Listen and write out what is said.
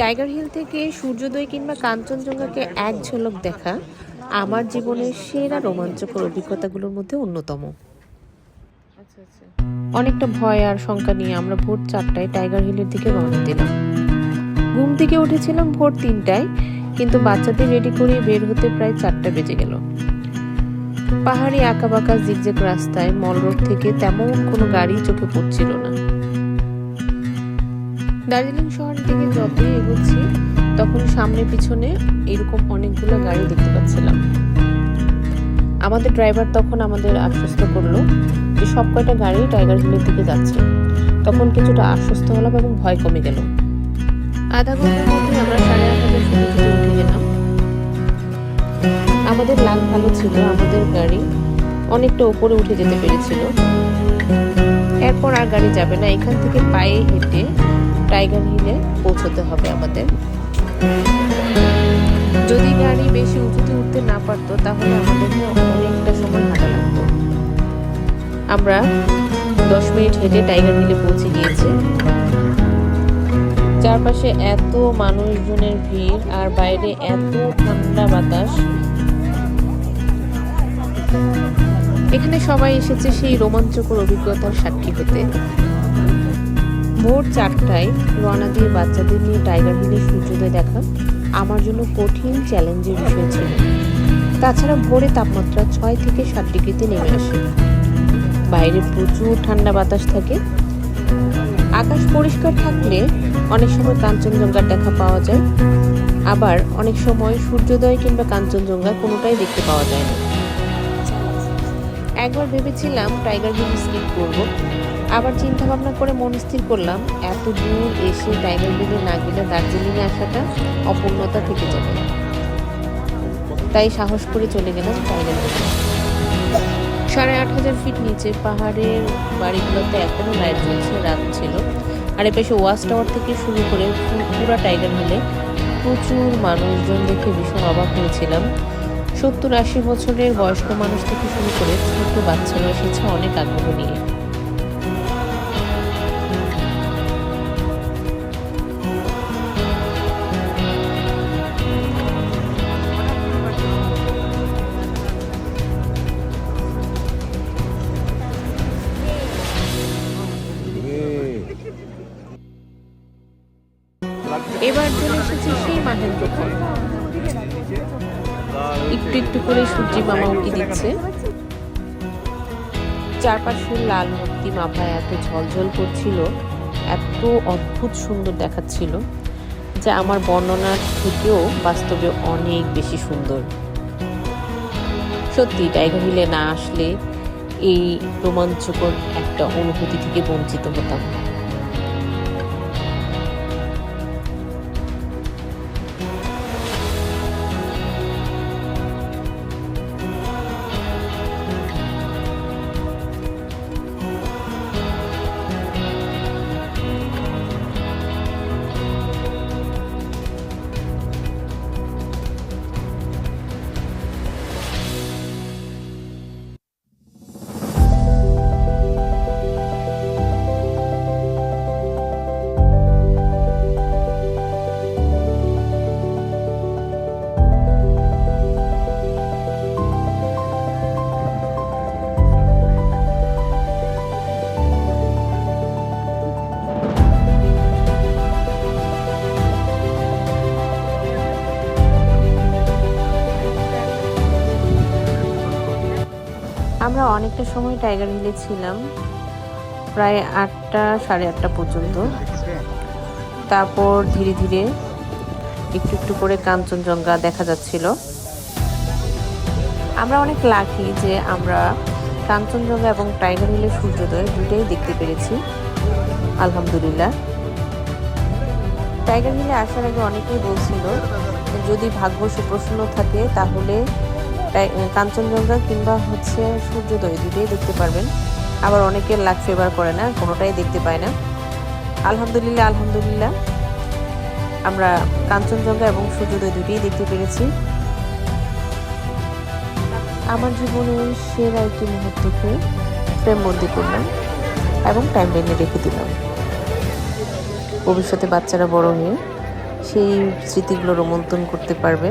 Tiger hill থেকে সূর্যোদয় কিংবা কাঞ্চনজঙ্ঘাকে এক ঝলক দেখা আমার জীবনের সেরা রোমাঞ্চকর অভিজ্ঞতাগুলোর মধ্যে অন্যতম। অনেকটা ভয় আর শঙ্কা নিয়ে আমরা ভোর চারটায় টাইগার হিলের দিকে রওনা দিলাম। ঘুম থেকে উঠেছিলাম ভোর তিনটায়, কিন্তু বাচ্চাদের রেডি করে বের হতে প্রায় চারটা বেজে গেল। পাহাড়ি আঁকাবাঁকা জিগজেগ রাস্তায় মল রোড থেকে তেমন কোনো গাড়ি চোখে পড়ছিল না। দার্জিলিং শহরের দিকে যতই এগোচ্ছি, তখন সামনে পিছনে এরকম অনেকগুলো গাড়ি দেখতে পাচ্ছিলাম। আমাদের ড্রাইভার তখন আমাদের আশ্বস্ত করল যে সব কয়টা গাড়ি টাইগার হিলের দিকে যাচ্ছে। তখন কিছুটা আশ্বস্ত হলাম এবং ভয় কমে গেল। আধা ঘণ্টার মধ্যে আমরা সাড়ে আট হাজার উঠে গেলাম। আমাদের লাগ ভালো ছিল, আমাদের গাড়ি অনেকটা উপরে উঠে যেতে পেরেছিল। এরপর আর গাড়ি যাবে না, এখান থেকে পায়ে হেঁটে টাইগার হিলে পৌঁছতে হবে আমাদের। যদি গাড়ি বেশি উঁচুতে উঠতে না পারতো, তাহলে আমাদেরকে অনেকটা সময় হাঁটা লাগতো। আমরা দশ মিনিট হেঁটে টাইগার হিলে পৌঁছে গিয়েছি। চারপাশে এত মানুষজনের ভিড় আর বাইরে এত ঠান্ডা বাতাস। এখানে সবাই এসেছে সেই রোমাঞ্চকর অভিজ্ঞতার সাক্ষী হতে। ভোর চারটায় রওনা দিয়ে বাচ্চাদের নিয়ে টাইগার হিলে সূর্যোদয় দেখা আমার জন্য কঠিন চ্যালেঞ্জের বিষয় ছিল। তাছাড়া ভোরে তাপমাত্রা ছয় থেকে সাত ডিগ্রিতে নেমে আসে। বাইরে প্রচুর ঠান্ডা বাতাস থাকে। আকাশ পরিষ্কার থাকলে অনেক সময় কাঞ্চনজঙ্ঘার দেখা পাওয়া যায়। আবার অনেক সময় সূর্যোদয় কিংবা কাঞ্চনজঙ্ঘা কোনোটাই দেখতে পাওয়া যায় না। একবার ভেবেছিলাম টাইগার হিল স্কিপ করব। আবার চিন্তা ভাবনা করে মন স্থির করলাম, এত দূর এসে টাইগার হিলে না গেলে দার্জিলিংয়ে আসাটা অপূর্ণতা থেকে যাবে। তাই সাহস করে চলে গেলাম টাইগার হিলে সাড়ে আট হাজার ফিট নিচে পাহাড়ের বাড়িগুলোতে এখনও লাইট জ্বলছে, রাত ছিল। আর এপাশে ওয়াচ টাওয়ার থেকে শুরু করে পুরা টাইগার হিলে প্রচুর মানুষজন দেখে ভীষণ অবাক হয়েছিলাম। সত্তর আশি বছরের বয়স্ক মানুষ থেকে শুরু করে ছোট বাচ্চারা এসেছে অনেক আগ্রহ নিয়ে। এবার চলে এসেছি সেই দোকান একটু একটু করে সূর্যি মামা উঁকি দিচ্ছে। চারপাশে লাল মূর্তি মাথায় এত ঝলঝল করছিল, এত অদ্ভুত সুন্দর দেখাচ্ছিল, যা আমার বর্ণনার থেকেও বাস্তবে অনেক বেশি সুন্দর। সত্যি, টাইগার হিলে না আসলে এই রোমাঞ্চকর একটা অনুভূতি থেকে বঞ্চিত হতাম। অনেকটা সময় টাইগার হিলে ছিলাম। প্রায় আটটা, সাড়ে আটটা পর্যন্ত। তারপর ধীরে ধীরে একটু একটু করে কাঞ্চনজঙ্ঘা দেখা যাচ্ছিল। আমরা অনেক লাকি যে আমরা কাঞ্চনজঙ্ঘা এবং টাইগার হিলের সূর্যোদয় দুটাই দেখতে পেরেছি। আলহামদুলিল্লাহ। টাইগার হিলে আসার আগে অনেকেই বলছিল, যদি ভাগ্য সুপ্রসন্ন থাকে, তাহলে কাঞ্চনজঙ্ঘা কিংবা হচ্ছে সূর্যোদয় দুটোই দেখতে পারবেন। আবার অনেকের লাক ফেভার করে না, কোনোটাই দেখতে পায় না। আলহামদুলিল্লাহ আলহামদুলিল্লাহ। আমরা কাঞ্চনজঙ্ঘা এবং সূর্যোদয় দুটোই দেখতে পেরেছি। আমার জীবনের সেরা একটি মুহূর্তকে ফ্রেমবন্দি করলাম এবং টাইম লাইনে রেখে দিলাম। ভবিষ্যতে বাচ্চারা বড় হয়ে সেই স্মৃতিগুলো রোমন্থন করতে পারবে।